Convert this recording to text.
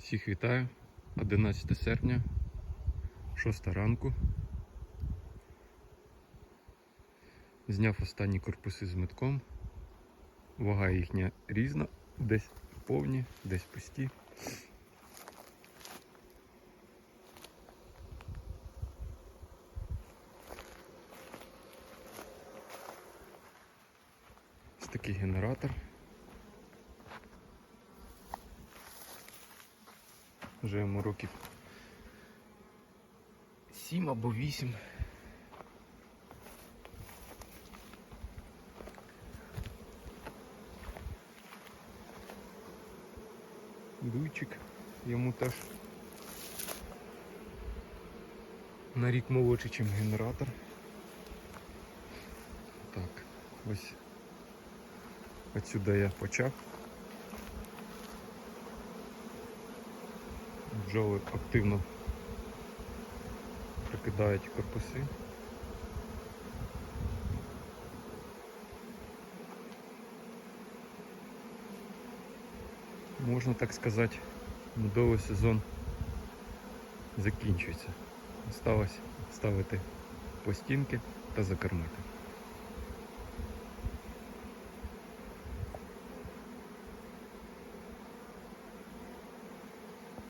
Всіх вітаю. 11 серпня, 6 ранку. Зняв останні корпуси з метком. Вага їхня різна, десь повні, десь пусті. Ось такий генератор. Вже йому років 7 або 8. Дуйчик йому теж на рік молодший, ніж генератор. Так, ось отсюди я почав. Бджоли активно прикидають корпуси. Можна так сказати, медовий сезон закінчується. Осталось ставити пластинки та закормити.